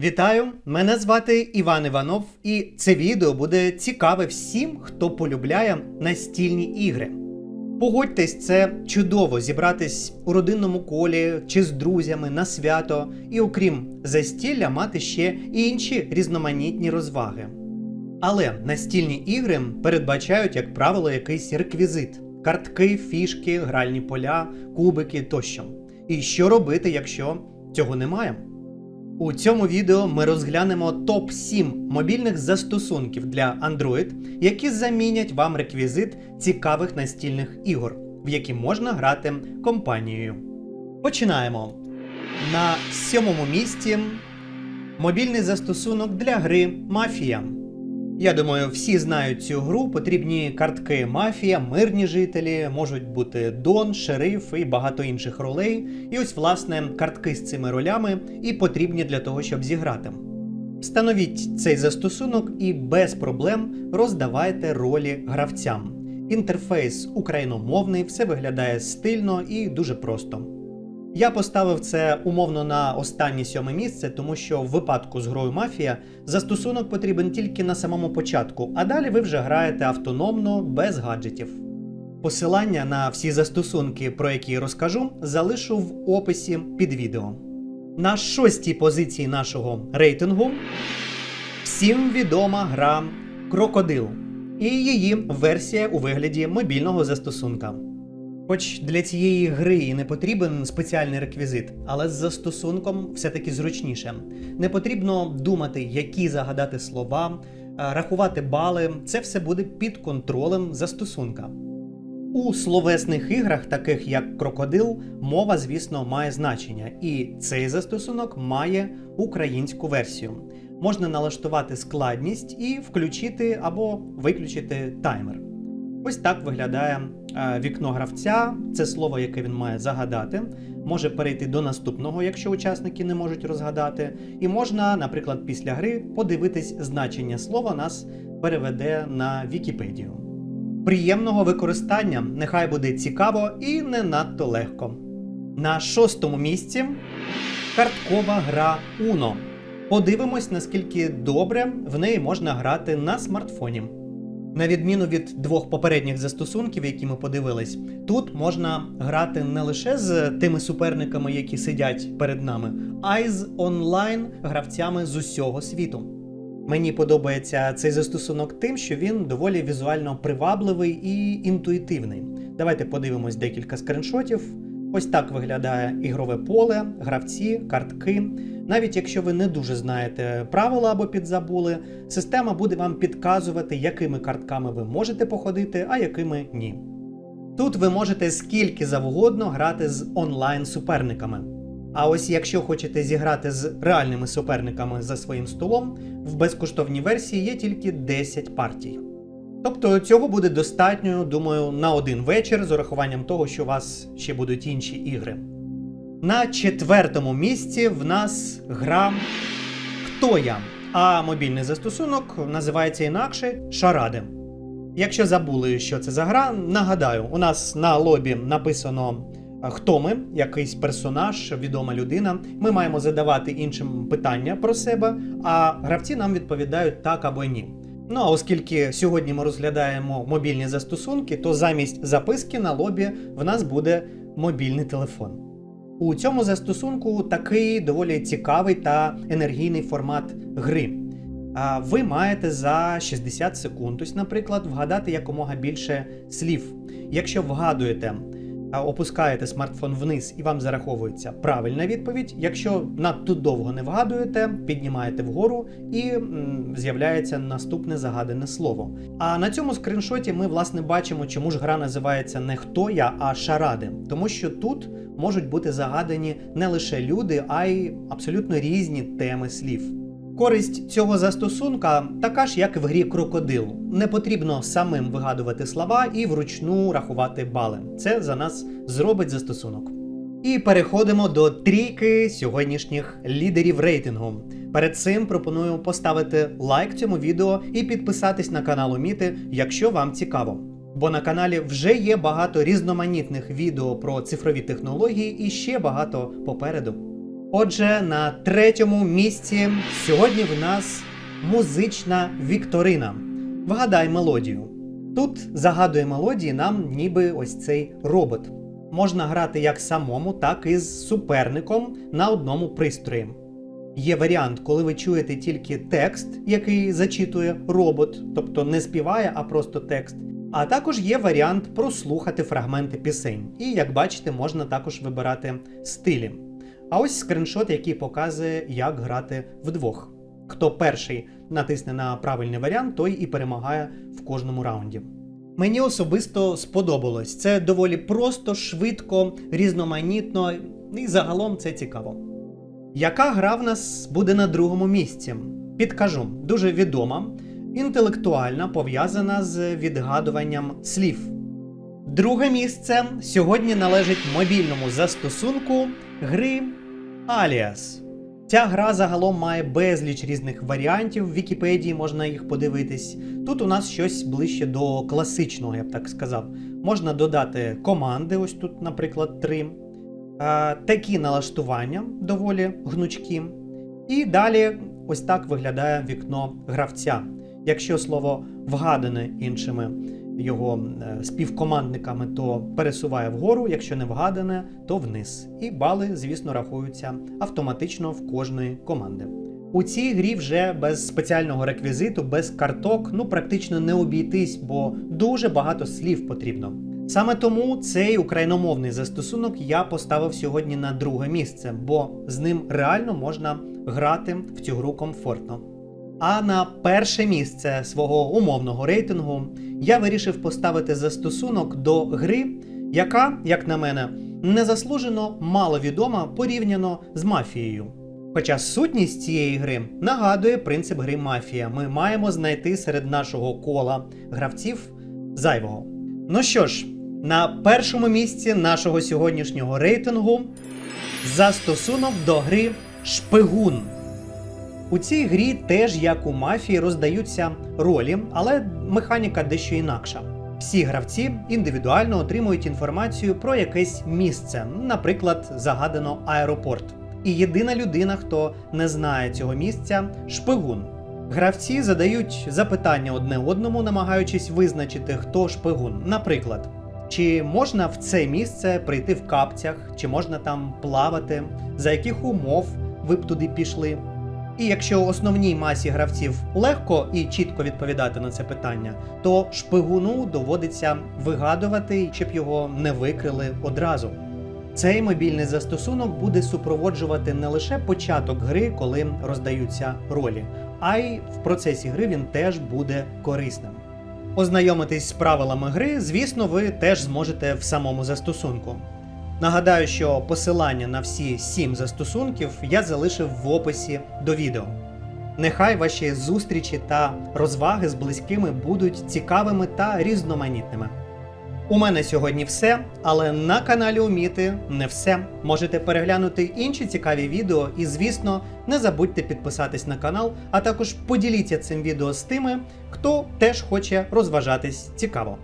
Вітаю! Мене звати Іван Іванов, і це відео буде цікаве всім, хто полюбляє настільні ігри. Погодьтесь, це чудово зібратись у родинному колі чи з друзями на свято, і окрім застілля, мати ще і інші різноманітні розваги. Але настільні ігри передбачають, як правило, якийсь реквізит: картки, фішки, гральні поля, кубики тощо. І що робити, якщо цього немає? У цьому відео ми розглянемо топ 7 мобільних застосунків для Android, які замінять вам реквізит цікавих настільних ігор, в які можна грати компанією. Починаємо. На сьомому місці мобільний застосунок для гри Мафія. Я думаю, всі знають цю гру. Потрібні картки Мафія, мирні жителі, можуть бути Дон, шериф і багато інших ролей. І ось, власне, картки з цими ролями і потрібні для того, щоб зіграти. Встановіть цей застосунок і без проблем роздавайте ролі гравцям. Інтерфейс україномовний, все виглядає стильно і дуже просто. Я поставив це умовно на останнє сьоме місце, тому що в випадку з грою Мафія застосунок потрібен тільки на самому початку, а далі ви вже граєте автономно без гаджетів. Посилання на всі застосунки, про які я розкажу, залишу в описі під відео. На шостій позиції нашого рейтингу всім відома гра Крокодил і її версія у вигляді мобільного застосунка. Хоч для цієї гри і не потрібен спеціальний реквізит, але з застосунком все-таки зручніше. Не потрібно думати, які загадати слова, е, рахувати бали. Це все буде під контролем застосунка. У словесних іграх, таких як крокодил, мова, звісно, має значення, і цей застосунок має українську версію. Можна налаштувати складність і включити або виключити таймер. Ось так виглядає вікно гравця. Це слово, яке він має загадати. Може перейти до наступного, якщо учасники не можуть розгадати. І можна, наприклад, після гри подивитись значення слова, нас переведе на Вікіпедію. Приємного використання нехай буде цікаво і не надто легко. На шостому місці карткова гра Uno. Подивимось, наскільки добре в неї можна грати на смартфоні. На відміну від двох попередніх застосунків, які ми подивились, тут можна грати не лише з тими суперниками, які сидять перед нами, а й з онлайн гравцями з усього світу. Мені подобається цей застосунок тим, що він доволі візуально привабливий і інтуїтивний. Давайте подивимось декілька скріншотів. Ось так виглядає ігрове поле, гравці, картки. Навіть якщо ви не дуже знаєте правила або підзабули, система буде вам підказувати, якими картками ви можете походити, а якими ні. Тут ви можете скільки завгодно грати з онлайн-суперниками. А ось якщо хочете зіграти з реальними суперниками за своїм столом, в безкоштовній версії є тільки 10 партій. Тобто цього буде достатньо, думаю, на один вечір з урахуванням того, що у вас ще будуть інші ігри. На четвертому місці в нас гра Хто я? А мобільний застосунок називається інакше Шаради. Якщо забули, що це за гра, нагадаю, у нас на лобі написано хто ми, якийсь персонаж, відома людина. Ми маємо задавати іншим питання про себе, а гравці нам відповідають так або ні. Ну а оскільки сьогодні ми розглядаємо мобільні застосунки, то замість записки на лобі в нас буде мобільний телефон. У цьому застосунку такий доволі цікавий та енергійний формат гри. Ви маєте за 60 секунд, ось, наприклад, вгадати якомога більше слів. Якщо вгадуєте, опускаєте смартфон вниз і вам зараховується правильна відповідь. Якщо надто довго не вгадуєте, піднімаєте вгору і з'являється наступне загадане слово. А на цьому скріншоті ми власне бачимо, чому ж гра називається не хто я, а шаради, тому що тут можуть бути загадані не лише люди, а й абсолютно різні теми слів. Користь цього застосунка така ж, як в грі Крокодил. Не потрібно самим вигадувати слова і вручну рахувати бали. Це за нас зробить застосунок. І переходимо до трійки сьогоднішніх лідерів рейтингу. Перед цим пропоную поставити лайк цьому відео і підписатись на канал Уміти, якщо вам цікаво. Бо на каналі вже є багато різноманітних відео про цифрові технології і ще багато попереду. Отже, на третьому місці сьогодні в нас музична вікторина. Вгадай мелодію. Тут загадує мелодії нам ніби ось цей робот. Можна грати як самому, так і з суперником на одному пристрої. Є варіант, коли ви чуєте тільки текст, який зачитує робот, тобто не співає, а просто текст. А також є варіант прослухати фрагменти пісень. І як бачите, можна також вибирати стилі. А ось скріншот, який показує, як грати вдвох. Хто перший натисне на правильний варіант, той і перемагає в кожному раунді. Мені особисто сподобалось. Це доволі просто, швидко, різноманітно і загалом це цікаво. Яка гра в нас буде на другому місці? Підкажу, дуже відома, інтелектуальна, пов'язана з відгадуванням слів. Друге місце сьогодні належить мобільному застосунку гри Alias. Ця гра загалом має безліч різних варіантів в Вікіпедії, можна їх подивитись. Тут у нас щось ближче до класичного, я б так сказав. Можна додати команди, ось тут, наприклад, три. Такі налаштування доволі гнучкі. І далі ось так виглядає вікно гравця. Якщо слово вгадане іншими його е, співкомандниками, то пересуває вгору, якщо не вгадане, то вниз. І бали, звісно, рахуються автоматично в кожної команди. У цій грі вже без спеціального реквізиту, без карток, ну практично не обійтись, бо дуже багато слів потрібно. Саме тому цей україномовний застосунок я поставив сьогодні на друге місце, бо з ним реально можна грати в цю гру комфортно. А на перше місце свого умовного рейтингу я вирішив поставити застосунок до гри, яка, як на мене, незаслужено маловідома порівняно з мафією. Хоча сутність цієї гри нагадує принцип гри мафія. Ми маємо знайти серед нашого кола гравців зайвого. Ну що ж, на першому місці нашого сьогоднішнього рейтингу застосунок до гри Шпигун. У цій грі теж як у мафії роздаються ролі, але механіка дещо інакша. Всі гравці індивідуально отримують інформацію про якесь місце, наприклад, загадано аеропорт. І єдина людина, хто не знає цього місця шпигун. Гравці задають запитання одне одному, намагаючись визначити, хто шпигун. Наприклад, чи можна в це місце прийти в капцях, чи можна там плавати, за яких умов ви б туди пішли. І якщо основній масі гравців легко і чітко відповідати на це питання, то шпигуну доводиться вигадувати, щоб його не викрили одразу. Цей мобільний застосунок буде супроводжувати не лише початок гри, коли роздаються ролі, а й в процесі гри він теж буде корисним. Ознайомитись з правилами гри, звісно, ви теж зможете в самому застосунку. Нагадаю, що посилання на всі сім застосунків я залишив в описі до відео. Нехай ваші зустрічі та розваги з близькими будуть цікавими та різноманітними. У мене сьогодні все, але на каналі Уміти не все. Можете переглянути інші цікаві відео і, звісно, не забудьте підписатись на канал, а також поділіться цим відео з тими, хто теж хоче розважатись цікаво.